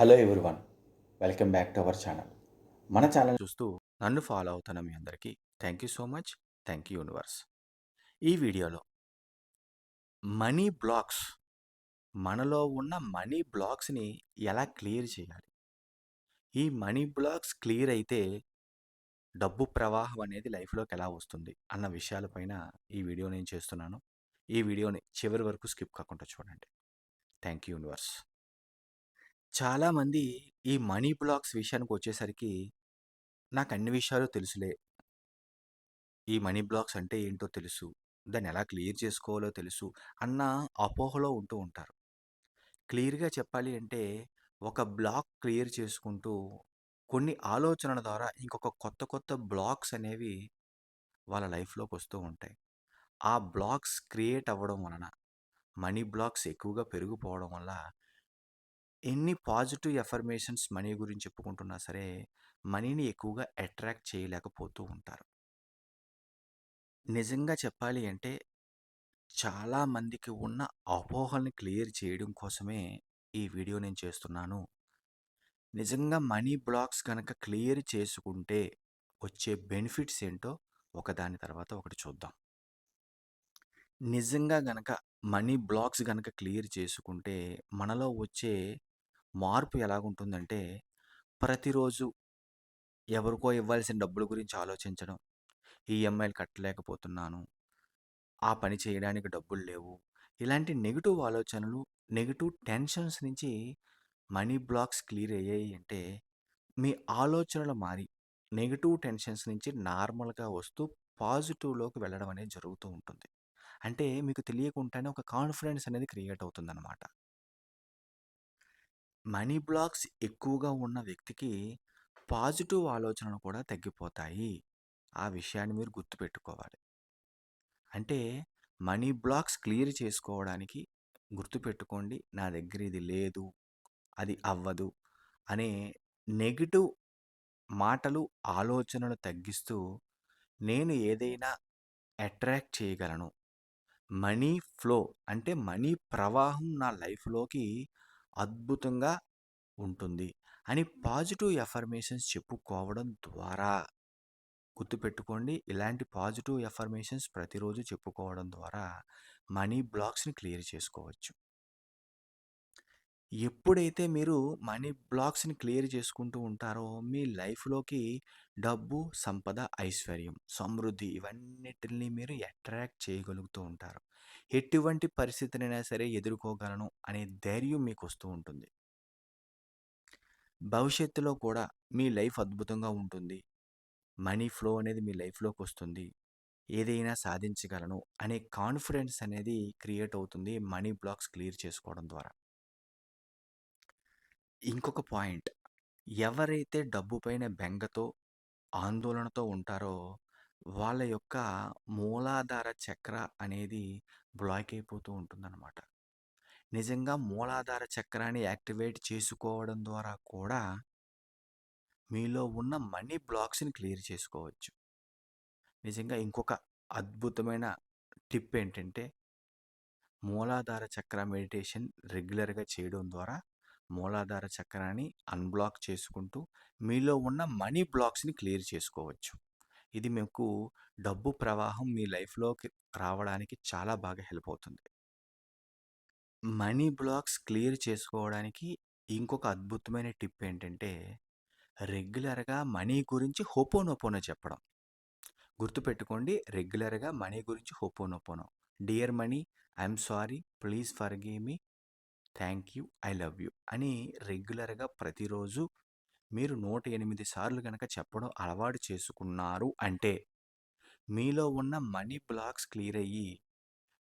Hello everyone welcome back to our channel మన channel చూస్తూ నన్ను ఫాలో అవుతున్న మీ అందరికీ thank you so much thank you universe ఈ వీడియోలో మనీ బ్లాక్స్ మనలో ఉన్న మనీ బ్లాక్స్ని ఎలా క్లియర్ చేయాలి? ఈ మనీ బ్లాక్స్ క్లియర్ అయితే డబ్బు ప్రవాహం అనేది లైఫ్లోకి ఎలా వస్తుంది అన్న విషయాలపైన ఈ వీడియో నేను చేస్తున్నాను. ఈ వీడియోని చివరి వరకు స్కిప్ కాకుండా చూడండి. థ్యాంక్ యూ యూనివర్స్ చాలామంది ఈ మనీ బ్లాక్స్ విషయానికి వచ్చేసరికి నాకు అన్ని విషయాలు తెలుసులే. ఈ మనీ బ్లాక్స్ అంటే ఏంటో తెలుసు. దాన్ని ఎలా క్లియర్ చేసుకోవాలో తెలుసు అన్న అపోహలో ఉంటూ ఉంటారు. క్లియర్గా చెప్పాలి అంటే ఒక బ్లాక్ క్లియర్ చేసుకుంటూ కొన్ని ఆలోచనల ద్వారా ఇంకొక కొత్త కొత్త బ్లాక్స్ అనేవి వాళ్ళ లైఫ్లోకి వస్తూ ఉంటాయి. ఆ బ్లాక్స్ క్రియేట్ అవ్వడం వలన మనీ బ్లాక్స్ ఎక్కువగా పెరిగిపోవడం వల్ల ఎన్ని పాజిటివ్ ఎఫర్మేషన్స్ మనీ గురించి చెప్పుకుంటున్నా సరే మనీని ఎక్కువగా అట్రాక్ట్ చేయలేకపోతూ ఉంటారు. నిజంగా చెప్పాలి అంటే చాలా మందికి ఉన్న అపోహల్ని క్లియర్ చేయడం కోసమే ఈ వీడియో నేను చేస్తున్నాను. నిజంగా మనీ బ్లాక్స్ కనుక క్లియర్ చేసుకుంటే వచ్చే బెనిఫిట్స్ ఏంటో ఒకదాని తర్వాత ఒకటి చూద్దాం. నిజంగా గనక మనీ బ్లాక్స్ గనక క్లియర్ చేసుకుంటే మనలో వచ్చే మార్పు ఎలాగుంటుందంటే ప్రతిరోజు ఎవరికో ఇవ్వాల్సిన డబ్బుల గురించి ఆలోచించడం ఈఎంఐలు కట్టలేకపోతున్నాను ఆ పని చేయడానికి డబ్బులు లేవు ఇలాంటి నెగిటివ్ ఆలోచనలు నెగిటివ్ టెన్షన్స్ నుంచి మనీ బ్లాక్స్ క్లియర్ అయ్యాయి అంటే మీ ఆలోచనలు మారి నెగిటివ్ టెన్షన్స్ నుంచి నార్మల్గా వస్తూ పాజిటివ్లోకి వెళ్ళడం అనేది జరుగుతూ ఉంటుంది. అంటే మీకు తెలియకుండానే ఒక కాన్ఫిడెన్స్ అనేది క్రియేట్ అవుతుందనమాట మనీ బ్లాక్స్ ఎక్కువగా ఉన్న వ్యక్తికి పాజిటివ్ ఆలోచనలు కూడా తగ్గిపోతాయి. ఆ విషయాన్ని మీరు గుర్తుపెట్టుకోవాలి. అంటే మనీ బ్లాక్స్ క్లియర్ చేసుకోవడానికి గుర్తుపెట్టుకోండి నా దగ్గర ఇది లేదు అది అవ్వదు అనే నెగిటివ్ మాటలు ఆలోచనలు తగ్గిస్తూ నేను ఏదైనా అట్రాక్ట్ చేయగలను. మనీ ఫ్లో అంటే మనీ ప్రవాహం నా లైఫ్లోకి అద్భుతంగా ఉంటుంది. అని పాజిటివ్ ఎఫర్మేషన్స్ చెప్పుకోవడం ద్వారా గుర్తుపెట్టుకోండి. ఇలాంటి పాజిటివ్ ఎఫర్మేషన్స్ ప్రతిరోజు చెప్పుకోవడం ద్వారా మనీ బ్లాక్స్ని క్లియర్ చేసుకోవచ్చు. ఎప్పుడైతే మీరు మనీ బ్లాక్స్ని క్లియర్ చేసుకుంటూ ఉంటారో మీ లైఫ్లోకి డబ్బు సంపద ఐశ్వర్యం సమృద్ధి ఇవన్నిటిని మీరు అట్రాక్ట్ చేయగలుగుతూ ఉంటారు. ఎటువంటి పరిస్థితినైనా సరే ఎదుర్కోగలను అనే ధైర్యం మీకు వస్తూ ఉంటుంది. భవిష్యత్తులో కూడా మీ లైఫ్ అద్భుతంగా ఉంటుంది. మనీ ఫ్లో అనేది మీ లైఫ్లోకి వస్తుంది. ఏదైనా సాధించగలను అనే కాన్ఫిడెన్స్ అనేది క్రియేట్ అవుతుంది మనీ బ్లాక్స్ క్లియర్ చేసుకోవడం ద్వారా. ఇంకొక పాయింట్. ఎవరైతే డబ్బు పైన బెంగతో ఆందోళనతో ఉంటారో వాళ్ళ యొక్క మూలాధార చక్ర అనేది బ్లాక్ అయిపోతూ ఉంటుందన్నమాట. నిజంగా మూలాధార చక్రాన్ని యాక్టివేట్ చేసుకోవడం ద్వారా కూడా మీలో ఉన్న మనీ బ్లాక్స్ని క్లియర్ చేసుకోవచ్చు. నిజంగా ఇంకొక అద్భుతమైన టిప్ ఏంటంటే మూలాధార చక్ర మెడిటేషన్ రెగ్యులర్గా చేయడం ద్వారా మూలాధార చక్రాన్ని అన్బ్లాక్ చేసుకుంటూ మీలో ఉన్న మనీ బ్లాక్స్ని క్లియర్ చేసుకోవచ్చు. ఇది మీకు డబ్బు ప్రవాహం మీ లైఫ్లోకి రావడానికి చాలా బాగా హెల్ప్ అవుతుంది. మనీ బ్లాక్స్ క్లియర్ చేసుకోవడానికి ఇంకొక అద్భుతమైన టిప్ ఏంటంటే రెగ్యులర్గా మనీ గురించి హోపోనోపోనో చెప్పడం. గుర్తుపెట్టుకోండి రెగ్యులర్గా మనీ గురించి ho'oponopono dear money I'm sorry please for me. Thank you I love you అని రెగ్యులర్గా ప్రతిరోజు మీరు నూట ఎనిమిది సార్లు కనుక చెప్పడం అలవాటు చేసుకున్నారు అంటే మీలో ఉన్న మనీ బ్లాక్స్ క్లియర్ అయ్యి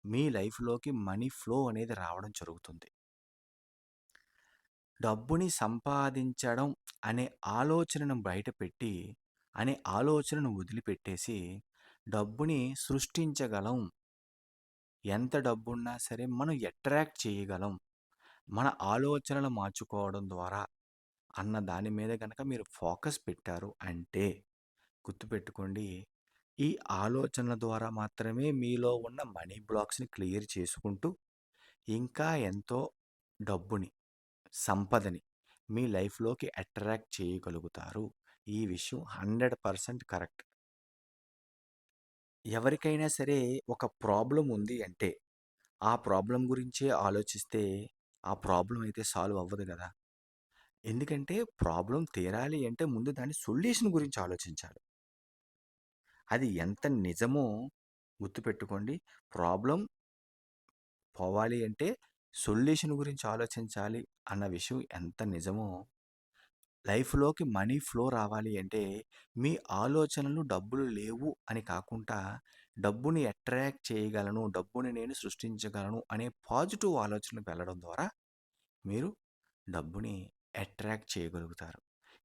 మీ లైఫ్లోకి మనీ ఫ్లో అనేది రావడం జరుగుతుంది. డబ్బుని సంపాదించడం అనే ఆలోచనను బయటపెట్టి అనే ఆలోచనను వదిలిపెట్టేసి డబ్బుని సృష్టించగలం. ఎంత డబ్బున్నా సరే మనం అట్రాక్ట్ చేయగలం. మన ఆలోచనలు మార్చుకోవడం ద్వారా అన్న దాని మీద కనుక మీరు ఫోకస్ పెట్టారు అంటే గుర్తుపెట్టుకోండి ఈ ఆలోచనల ద్వారా మాత్రమే మీలో ఉన్న మనీ బ్లాక్స్ని క్లియర్ చేసుకుంటూ ఇంకా ఎంతో డబ్బుని సంపదని మీ లైఫ్‌లోకి అట్రాక్ట్ చేయగలుగుతారు. ఈ విషయం 100% కరెక్ట్. ఎవరికైనా సరే ఒక ప్రాబ్లం ఉంది అంటే, ఆ ప్రాబ్లం గురించే ఆలోచిస్తే, ఆ ప్రాబ్లం అయితే సాల్వ్ అవ్వదు కదా ఎందుకంటే ప్రాబ్లం తీరాలి అంటే ముందు దాని సొల్యూషన్ గురించి ఆలోచించాలి. అది ఎంత నిజమో గుర్తుపెట్టుకోండి. ప్రాబ్లం పోవాలి అంటే సొల్యూషన్ గురించి ఆలోచించాలి అన్న విషయం ఎంత నిజమో, లైఫ్‌లోకి మనీ ఫ్లో రావాలి అంటే మీ ఆలోచనలు డబ్బులు లేవు అని కాకుండా డబ్బుని అట్రాక్ట్ చేయగలను, డబ్బుని నేను సృష్టించగలను అనే పాజిటివ్ ఆలోచనకు వెళ్ళడం ద్వారా మీరు డబ్బుని అట్రాక్ట్ చేయగలుగుతారు.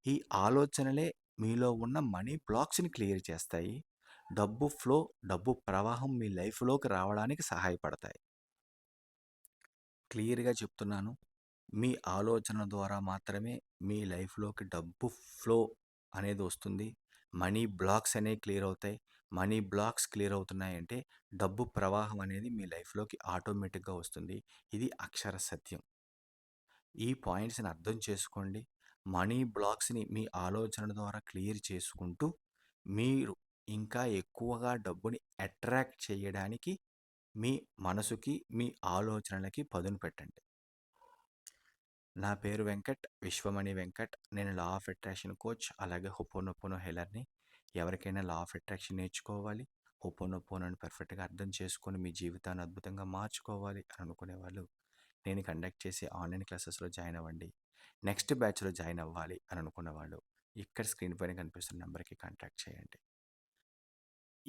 ఈ ఆలోచనలే మీలో ఉన్న మనీ బ్లాక్స్‌ని క్లియర్ చేస్తాయి. డబ్బు ఫ్లో, డబ్బు ప్రవాహం మీ లైఫ్‌లోకి రావడానికి సహాయపడతాయి. క్లియర్‌గా చెప్తున్నాను. మీ ఆలోచన ద్వారా మాత్రమే మీ లైఫ్‌లోకి డబ్బు ఫ్లో అనేది వస్తుంది. మనీ బ్లాక్స్ అనేవి క్లియర్ అవుతాయి. మనీ బ్లాక్స్ క్లియర్ అవుతున్నాయంటే డబ్బు ప్రవాహం అనేది మీ లైఫ్‌లోకి ఆటోమేటిక్‌గా వస్తుంది. ఇది అక్షర సత్యం. ఈ పాయింట్స్‌ని అర్థం చేసుకోండి. మనీ బ్లాక్స్‌ని మీ ఆలోచన ద్వారా క్లియర్ చేసుకుంటూ, మీరు ఇంకా ఎక్కువగా డబ్బుని అట్రాక్ట్ చేయడానికి మీ మనసుకి, మీ ఆలోచనలకి పదును పెట్టండి. నా పేరు వెంకట్. విశ్వమణి వెంకట్. నేను లా ఆఫ్ అట్రాక్షన్ కోచ్. అలాగే హొపోనొపోనో హెలర్‌ని. ఎవరికైనా లా ఆఫ్ అట్రాక్షన్ నేర్చుకోవాలి, హొపోనొపోనోని పర్ఫెక్ట్‌గా అర్థం చేసుకొని మీ జీవితాన్ని అద్భుతంగా మార్చుకోవాలి అని అనుకునే వాళ్ళు నేను కండక్ట్ చేసే ఆన్‌లైన్ క్లాసెస్‌లో జాయిన్ అవ్వండి. నెక్స్ట్ బ్యాచ్‌లో జాయిన్ అవ్వాలి అని అనుకున్నవాళ్ళు, ఇక్కడ స్క్రీన్ పైన కనిపిస్తున్న నెంబర్కి కాంటాక్ట్ చేయండి.